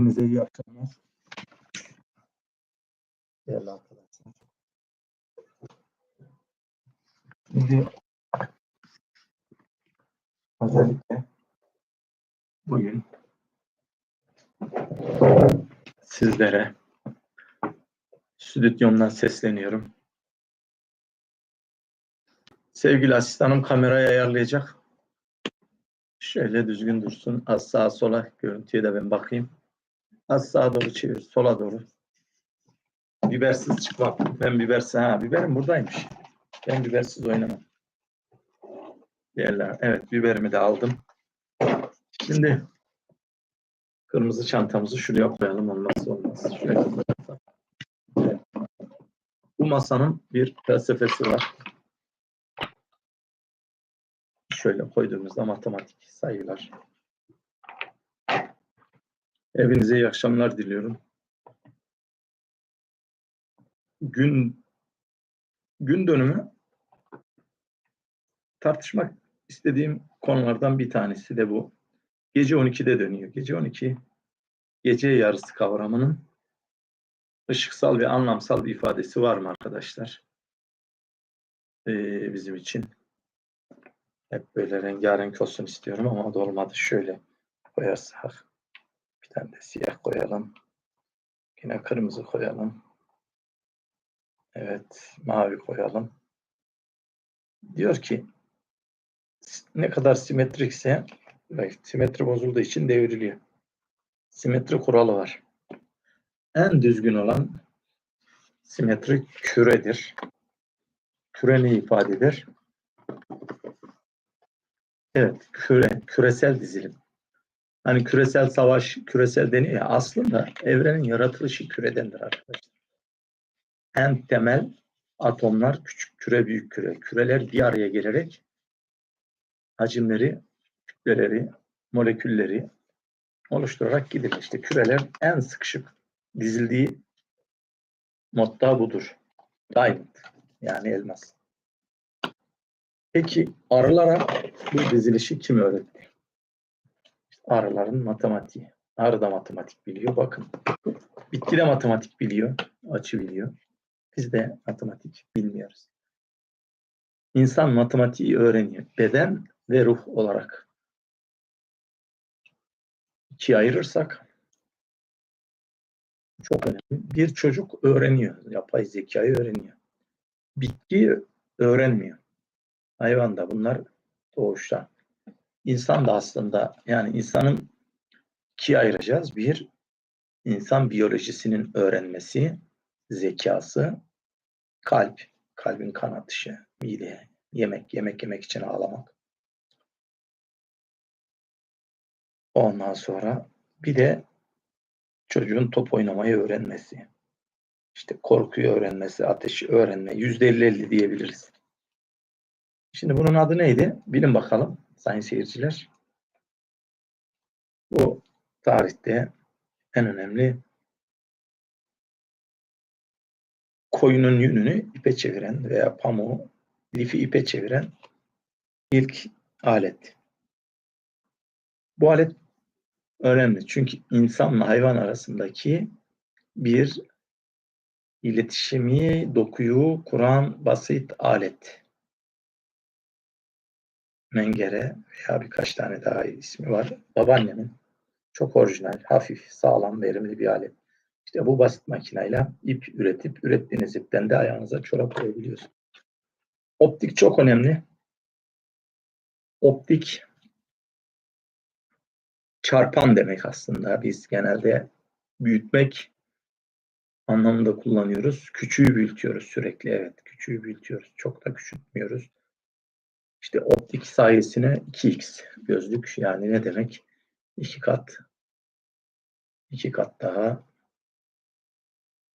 Hepinize iyi akşamlar. Değerli arkadaşlar. Şimdi özellikle bugün sizlere stüdyomdan sesleniyorum. Sevgili asistanım kamerayı ayarlayacak. Şöyle düzgün dursun. Az sağa sola görüntüye de ben bakayım. Az sağa doğru çevir. Sola doğru. Bibersiz çıkmam. Ben bibersiz. Ha biberim buradaymış. Ben bibersiz oynamam. Yerler. Evet biberimi de aldım. Şimdi kırmızı çantamızı şuraya koyalım. Olmazsa olmaz. Şuraya. Bu masanın bir felsefesi var. Şöyle koyduğumuzda matematik sayılar. Hepinize iyi akşamlar diliyorum. Gün gün dönümü tartışmak istediğim konulardan bir tanesi de bu. Gece 12'de dönüyor. Gece 12 gece yarısı kavramının ışıksal ve anlamsal bir ifadesi var mı arkadaşlar? Ee, bizim için. Hep böyle rengarenk olsun istiyorum ama o olmadı. Şöyle koyarsak tane de siyah koyalım. Yine kırmızı koyalım. Evet, mavi koyalım. Diyor ki ne kadar simetrikse bak, simetri bozulduğu için devriliyor. Simetri kuralı var. En düzgün olan simetri küredir. Küre ne ifade eder? Evet, küre, küresel dizilim. Hani küresel savaş, küresel deniyor aslında evrenin yaratılışı küredendir arkadaşlar. En temel atomlar küçük küre, büyük küre. Küreler bir araya gelerek hacimleri, kütleleri, molekülleri oluşturarak gidilir. İşte küreler en sıkışık dizildiği modda budur. Diamond yani elmas. Peki arılara bu dizilişi kim öğretti? Arıların matematiği. Arı da matematik biliyor. Bakın. Bitki de matematik biliyor. Açı biliyor. Biz de matematik bilmiyoruz. İnsan matematiği öğreniyor. Beden ve ruh olarak. İkiye ayırırsak çok önemli. Bir çocuk öğreniyor. Yapay zekayı öğreniyor. Bitki öğrenmiyor. Hayvan da bunlar doğuştan. İnsan da aslında yani insanın ikiye ayıracağız. Bir, insan biyolojisinin öğrenmesi, zekası, kalp, kalbin kan atışı, mide, yemek, yemek yemek için ağlamak. Ondan sonra bir de çocuğun top oynamayı öğrenmesi. İşte korkuyu öğrenmesi, ateşi öğrenme. Yüzde elli elli diyebiliriz. Şimdi bunun adı neydi? Bilin bakalım sayın seyirciler. Bu tarihte en önemli koyunun yününü ipe çeviren veya pamuğu lifi ipe çeviren ilk alet. Bu alet önemli çünkü insanla hayvan arasındaki bir iletişimi, dokuyu kuran basit alet. Mengere veya birkaç tane daha ismi var. Babaannemin çok orijinal, hafif, sağlam, verimli bir alet. İşte bu basit makineyle ip üretip ürettiğiniz ipten de ayağınıza çorap koyabiliyorsunuz. Optik çok önemli. Optik çarpan demek aslında. Biz genelde büyütmek anlamında kullanıyoruz. Küçüğü büyütüyoruz sürekli. Evet, küçüğü büyütüyoruz. Çok da küçültmüyoruz. İşte optik sayesine 2x gözlük yani ne demek? İki kat iki kat daha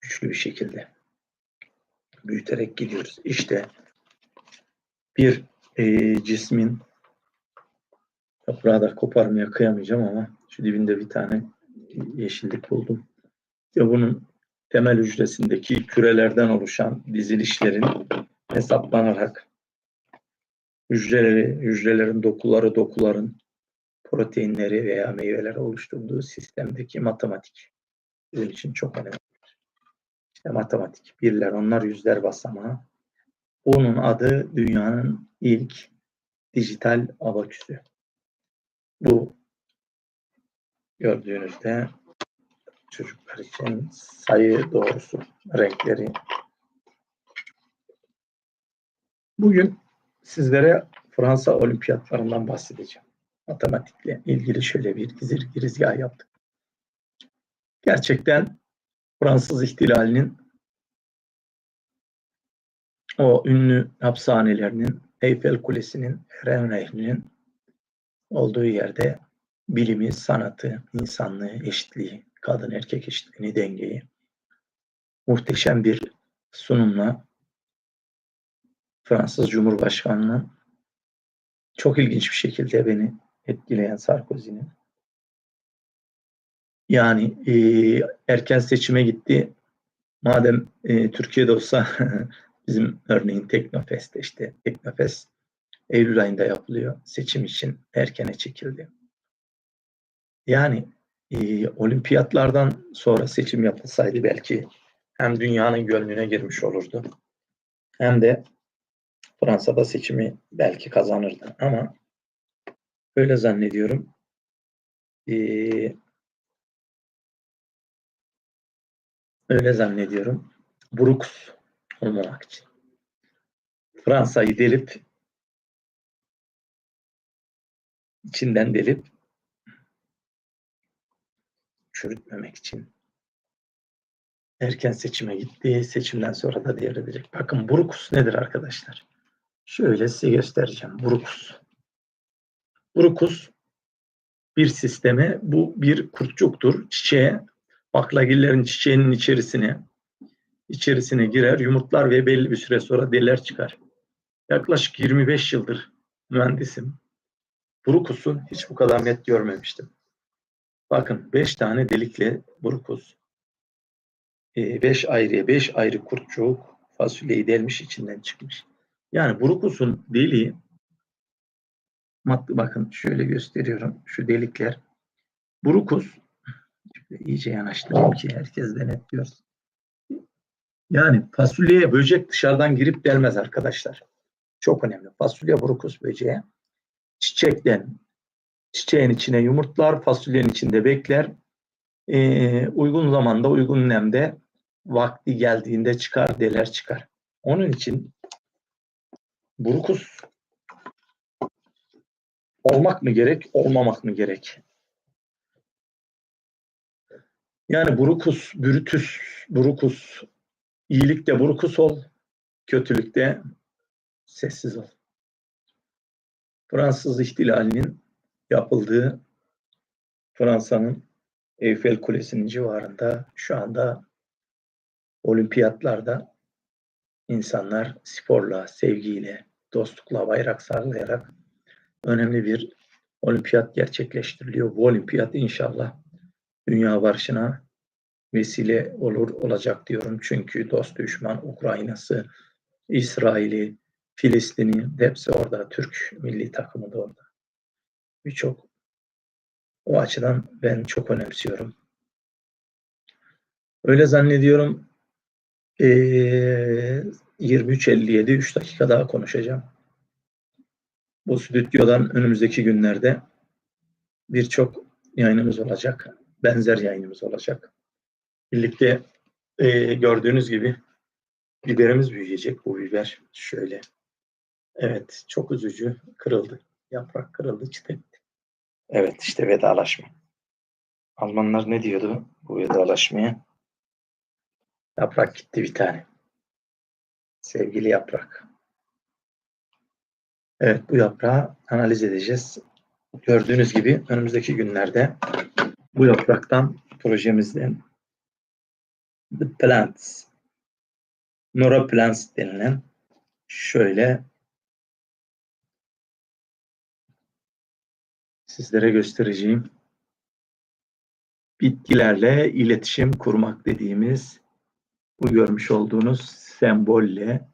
güçlü bir şekilde büyüterek gidiyoruz. İşte bir e, cismin toprağı da koparmaya kıyamayacağım ama şu dibinde bir tane yeşillik buldum. Ve bunun temel hücresindeki kürelerden oluşan dizilişlerin hesaplanarak hücreleri, hücrelerin dokuları, dokuların proteinleri veya meyveleri oluşturduğu sistemdeki matematik bizim için çok önemli. İşte matematik, birler, onlar yüzler basamağı. Bunun adı dünyanın ilk dijital abaküsü. Bu gördüğünüzde çocuklar için sayı doğrusu renkleri. Bugün sizlere Fransa olimpiyatlarından bahsedeceğim. Matematikle ilgili şöyle bir girizgah yaptık. Gerçekten Fransız ihtilalinin o ünlü hapishanelerinin, Eyfel Kulesi'nin, Ren Nehri'nin olduğu yerde bilimi, sanatı, insanlığı, eşitliği, kadın erkek eşitliğini, dengeyi muhteşem bir sunumla Fransız Cumhurbaşkanı'nın çok ilginç bir şekilde beni etkileyen Sarkozy'nin yani e, erken seçime gitti. Madem e, Türkiye'de olsa bizim örneğin Teknofest'te işte Teknofest Eylül ayında yapılıyor. Seçim için erkene çekildi. Yani e, olimpiyatlardan sonra seçim yapılsaydı belki hem dünyanın gönlüne girmiş olurdu hem de Fransa'da seçimi belki kazanırdı ama öyle zannediyorum. Ee, öyle zannediyorum. Brooks olmamak için. Fransa'yı delip içinden delip çürütmemek için erken seçime gitti. Seçimden sonra da devredecek. Bakın Brooks nedir arkadaşlar? Şöyle size göstereceğim. Brooks. Brooks bir sisteme bu bir kurtçuktur. Çiçeğe baklagillerin çiçeğinin içerisine içerisine girer, yumurtlar ve belli bir süre sonra deler çıkar. Yaklaşık 25 yıldır mühendisim. Brukus'u hiç bu kadar net görmemiştim. Bakın 5 tane delikle Brukus. 5 e, ayrı 5 ayrı kurtçuk fasulyeyi delmiş içinden çıkmış. Yani Brukus'un deliği bakın şöyle gösteriyorum şu delikler. Brukus iyice yanaştırayım ki herkes de net görsün. Yani fasulyeye böcek dışarıdan girip delmez arkadaşlar. Çok önemli. Fasulye brukus böceği çiçekten çiçeğin içine yumurtlar, fasulyenin içinde bekler. Ee, uygun zamanda, uygun nemde vakti geldiğinde çıkar, deler çıkar. Onun için Brukus olmak mı gerek, olmamak mı gerek? Yani Brukus, Brutus, Brukus, iyilikte Brukus ol, kötülükte sessiz ol. Fransız ihtilalinin yapıldığı Fransa'nın Eyfel Kulesi'nin civarında şu anda olimpiyatlarda insanlar sporla, sevgiyle, dostlukla bayrak sallayarak önemli bir olimpiyat gerçekleştiriliyor. Bu olimpiyat inşallah dünya barışına vesile olur olacak diyorum. Çünkü dost düşman Ukrayna'sı, İsrail'i, Filistin'i hepsi orada. Türk milli takımı da orada. Birçok o açıdan ben çok önemsiyorum. Öyle zannediyorum ee, 23.57 3 dakika daha konuşacağım. Bu stüdyodan önümüzdeki günlerde birçok yayınımız olacak. Benzer yayınımız olacak. Birlikte e, gördüğünüz gibi biberimiz büyüyecek. Bu biber şöyle. Evet çok üzücü. Kırıldı. Yaprak kırıldı çıt. Evet işte vedalaşma. Almanlar ne diyordu bu vedalaşmaya? Yaprak gitti bir tane. Sevgili yaprak. Evet bu yaprağı analiz edeceğiz. Gördüğünüz gibi önümüzdeki günlerde bu yapraktan projemizden The Plants Nora Plants denilen şöyle sizlere göstereceğim bitkilerle iletişim kurmak dediğimiz bu görmüş olduğunuz sembolle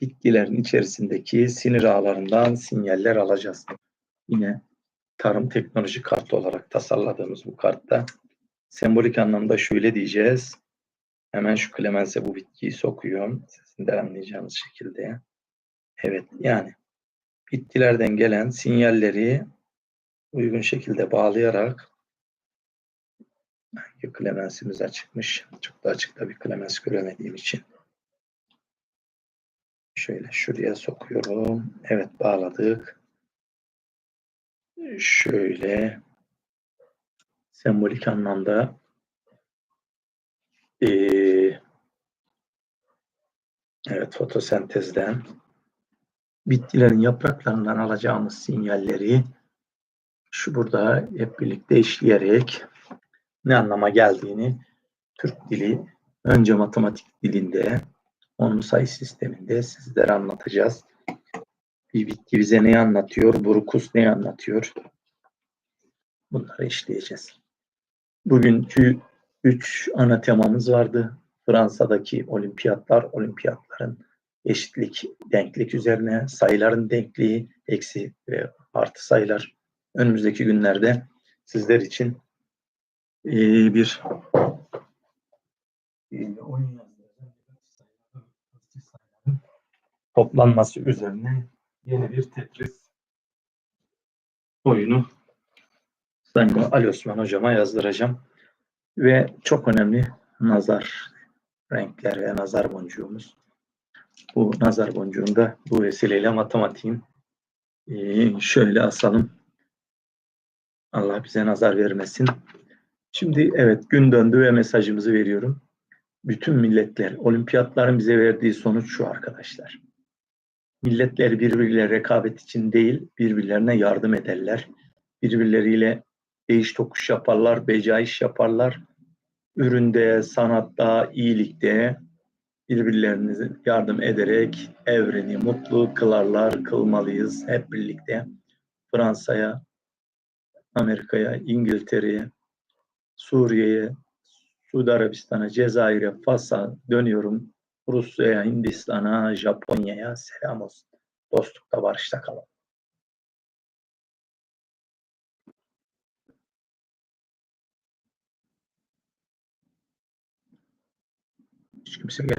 bitkilerin içerisindeki sinir ağlarından sinyaller alacağız. Yine tarım teknoloji kartı olarak tasarladığımız bu kartta sembolik anlamda şöyle diyeceğiz. Hemen şu Clemens'e bu bitkiyi sokuyorum. Sizin de anlayacağınız şekilde. Evet yani bitkilerden gelen sinyalleri uygun şekilde bağlayarak hangi Clemens'imiz açıkmış. Çok da açıkta bir Clemens göremediğim için. Şöyle şuraya sokuyorum. Evet bağladık. Şöyle sembolik anlamda eee, evet fotosentezden bitkilerin yapraklarından alacağımız sinyalleri şu burada hep birlikte işleyerek ne anlama geldiğini Türk dili önce matematik dilinde onlu sayı sisteminde sizlere anlatacağız. Bir bitki bize neyi anlatıyor? Brukus neyi anlatıyor? Bunları işleyeceğiz. Bugünkü üç ana temamız vardı. Fransa'daki olimpiyatlar, olimpiyatların eşitlik, denklik üzerine, sayıların denkliği, eksi ve artı sayılar. Önümüzdeki günlerde sizler için bir oyun yazdıracağım. Sayıların toplanması üzerine yeni bir Tetris oyunu Sayın Ali Osman hocama yazdıracağım. Ve çok önemli nazar renkler ve nazar boncuğumuz. Bu nazar boncuğunu da bu vesileyle matematiğin eee, şöyle asalım. Allah bize nazar vermesin. Şimdi evet gün döndü ve mesajımızı veriyorum. Bütün milletler, olimpiyatların bize verdiği sonuç şu arkadaşlar. Milletler birbirleriyle rekabet için değil, birbirlerine yardım ederler. Birbirleriyle değiş tokuş yaparlar, becaiş yaparlar. Üründe, sanatta, iyilikte birbirlerine yardım ederek evreni mutlu kılarlar, kılmalıyız hep birlikte. Fransa'ya, Amerika'ya, İngiltere'ye, Suriye'ye, Suudi Arabistan'a, Cezayir'e, Fas'a dönüyorum. Rusya'ya, Hindistan'a, Japonya'ya selam olsun. Dostlukta, barışta kalın. Hiç kimse gel.